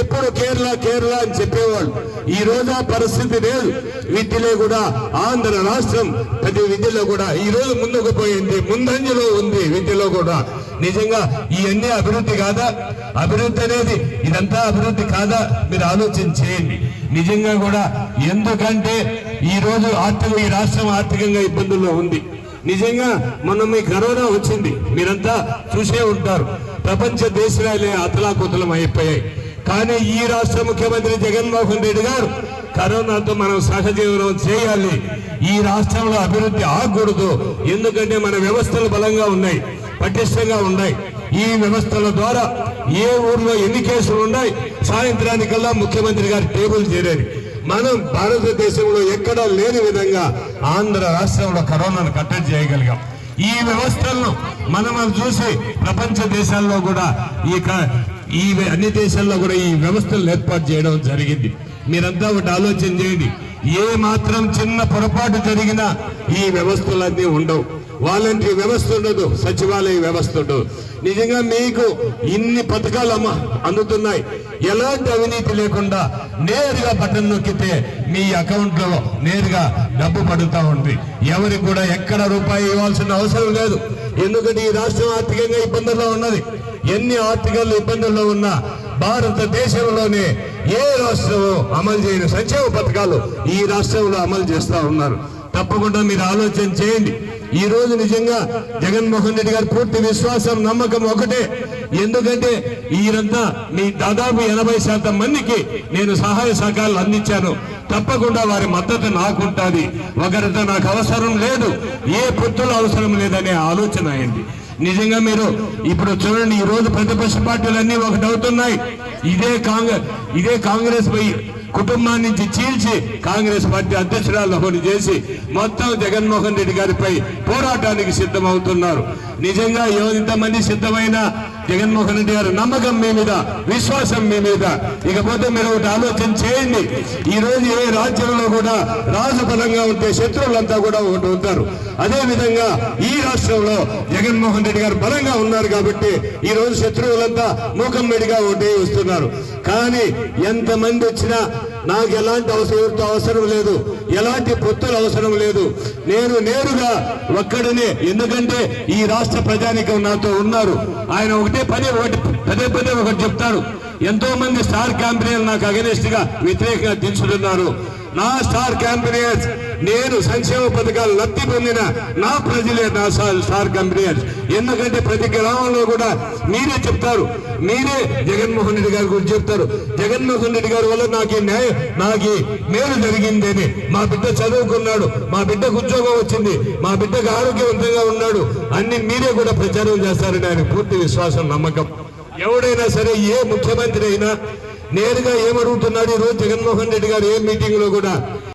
ఎప్పుడు కేరళ కేరళ అని చెప్పేవాళ్ళు. ఈ రోజు ఆ పరిస్థితి లేదు విద్యలో కూడా ఆంధ్ర రాష్ట్రం ప్రతి విద్యలో కూడా ఈ రోజు ముందుకు పోయింది. ముందంజలో ఉంది విద్యలో కూడా. నిజంగా ఇవన్నీ అభివృద్ధి కాదా? అభివృద్ధి అనేది ఇదంతా అభివృద్ధి కాదా? మీరు ఆలోచన చేయండి. నిజంగా కూడా ఎందుకంటే ఈ రోజు ఆర్థిక ఈ రాష్ట్రం ఆర్థికంగా ఇబ్బందుల్లో ఉంది. నిజంగా మొన్న మీ కరోనా వచ్చింది. మీరంతా చూసే ఉంటారు. ప్రపంచ దేశాలే అతలాకుతలం అయిపోయాయి. కానీ ఈ రాష్ట్ర ముఖ్యమంత్రి జగన్మోహన్ రెడ్డి గారు కరోనాతో మనం సహజీవనం చేయాలి. ఈ రాష్ట్రంలో అభివృద్ధి ఆగకూడదు. ఎందుకంటే మన వ్యవస్థలు బలంగా ఉన్నాయి పటిష్టంగా ఉన్నాయి. ఈ వ్యవస్థల ద్వారా ఏ ఊర్లో ఎన్ని కేసులు ఉన్నాయి సాయంత్రానికల్లా ముఖ్యమంత్రి గారి టేబుల్ చేరేది మనం భారతదేశంలో ఎక్కడా లేని విధంగా ఆంధ్ర రాష్ట్రంలో కరోనాను కట్టడి చేయగలిగాం. ఈ వ్యవస్థలను మనం చూసి ప్రపంచ దేశాల్లో కూడా ఈ క- ఈ అన్ని దేశాల్లో కూడా ఈ వ్యవస్థలను ఏర్పాటు చేయడం జరిగింది. మీరంతా ఒకటి ఆలోచన చేయండి. ఏ మాత్రం చిన్న పొరపాటు జరిగినా ఈ వ్యవస్థలన్నీ ఉండవు. వాలంటీర్ వ్యవస్థ ఉండదు సచివాలయ వ్యవస్థ ఉండదు. నిజంగా మీకు ఇన్ని పథకాలు అమ్మ అందుతున్నాయి. ఎలాంటి అవినీతి లేకుండా నేరుగా బటన్ నొక్కితే మీ అకౌంట్లో నేరుగా డబ్బు పడుతూ ఉంది. ఎవరికి కూడా ఎక్కడ రూపాయి ఇవ్వాల్సిన అవసరం లేదు. ఎందుకంటే ఈ రాష్ట్రం ఆర్థికంగా ఇబ్బందుల్లో ఉన్నది. ఎన్ని ఆర్థికంగా ఇబ్బందుల్లో ఉన్నా భారతదేశంలోనే ఏ రాష్ట్రము అమలు చేయని సంక్షేమ పథకాలు ఈ రాష్ట్రంలో అమలు చేస్తూ ఉన్నారు. తప్పకుండా మీరు ఆలోచన చేయండి. ఈ రోజు నిజంగా జగన్మోహన్ రెడ్డి గారి పూర్తి విశ్వాసం నమ్మకం ఒకటే. ఎందుకంటే ఈయనంతా మీ దాదాపు ఎనభై శాతం మందికి నేను సహాయ సహకారాలు అందించాను. తప్పకుండా వారి మద్దతు నాకుంటుంది. ఒకరితో నాకు అవసరం లేదు. ఏ పొత్తులు అవసరం లేదనే ఆలోచన అయింది. నిజంగా మీరు ఇప్పుడు చూడండి ఈ రోజు ప్రతిపక్ష పార్టీలన్నీ ఒకటి అవుతున్నాయి. ఇదే కాంగ్రెస్ ఇదే కాంగ్రెస్ పోయి కుటుంబాన్ని నుంచి చీల్చి కాంగ్రెస్ పార్టీ అధ్యక్షురాలు చేసి మొత్తం జగన్మోహన్ రెడ్డి గారిపై పోరాటానికి సిద్ధమవుతున్నారు. నిజంగా ఎంతమంది సిద్ధమైన జగన్మోహన్ రెడ్డి గారు నమ్మకం మీ మీద విశ్వాసం మీ మీద. ఇకపోతే మీరు ఒకటి ఆలోచన చేయండి. ఈ రోజు ఏ రాజ్యంలో కూడా రాజు ఉంటే శత్రువులంతా కూడా ఒకటి ఉంటారు. అదే విధంగా ఈ రాష్ట్రంలో జగన్మోహన్ రెడ్డి గారు బలంగా ఉన్నారు కాబట్టి ఈ రోజు శత్రువులంతా మూకం మెడిగా ఒకటి వస్తున్నారు కానీ ఎంతమంది వచ్చినా నాకు ఎలాంటి అవసరం అవసరం లేదు. ఎలాంటి పొత్తులు అవసరం లేదు. నేను నేరుగా ఒక్కడనే. ఎందుకంటే ఈ రాష్ట్ర ప్రజానికం నాతో ఉన్నారు. ఆయన ఒకటే పదే ఒకటి పదే పదే ఒకటి చెప్తారు. ఎంతో మంది స్టార్ క్యాంపెనీలు నాకు అగెనిస్ట్గా వ్యతిరేకంగా దించుతున్నారు. నా స్టార్ క్యాంపెయినర్స్ నేను సంక్షేమ పథకాలు లబ్ధి పొందిన నా ప్రజలే నా స్టార్- స్టార్ క్యాంపెయినర్స్ ఎందుకంటే ప్రతి గ్రామంలో కూడా మీరే చెప్తారు. మీరే జగన్మోహన్ రెడ్డి గారి గురించి చెప్తారు. జగన్మోహన్ రెడ్డి గారి వల్ల నాకు ఈ న్యాయం నాకు మేలు జరిగిందని మా బిడ్డ చదువుకున్నాడు. మా బిడ్డకు ఉద్యోగం వచ్చింది. మా బిడ్డకు ఆరోగ్యవంతంగా ఉన్నాడు. అన్ని మీరే కూడా ప్రచారం చేస్తారని ఆయన పూర్తి విశ్వాసం నమ్మకం. ఎవడైనా సరే ఏ ముఖ్యమంత్రి అయినా నేరుగా ఏమడుగుతున్నాడు? ఈరోజు జగన్మోహన్ రెడ్డి గారు ఏ మీటింగ్లో కూడా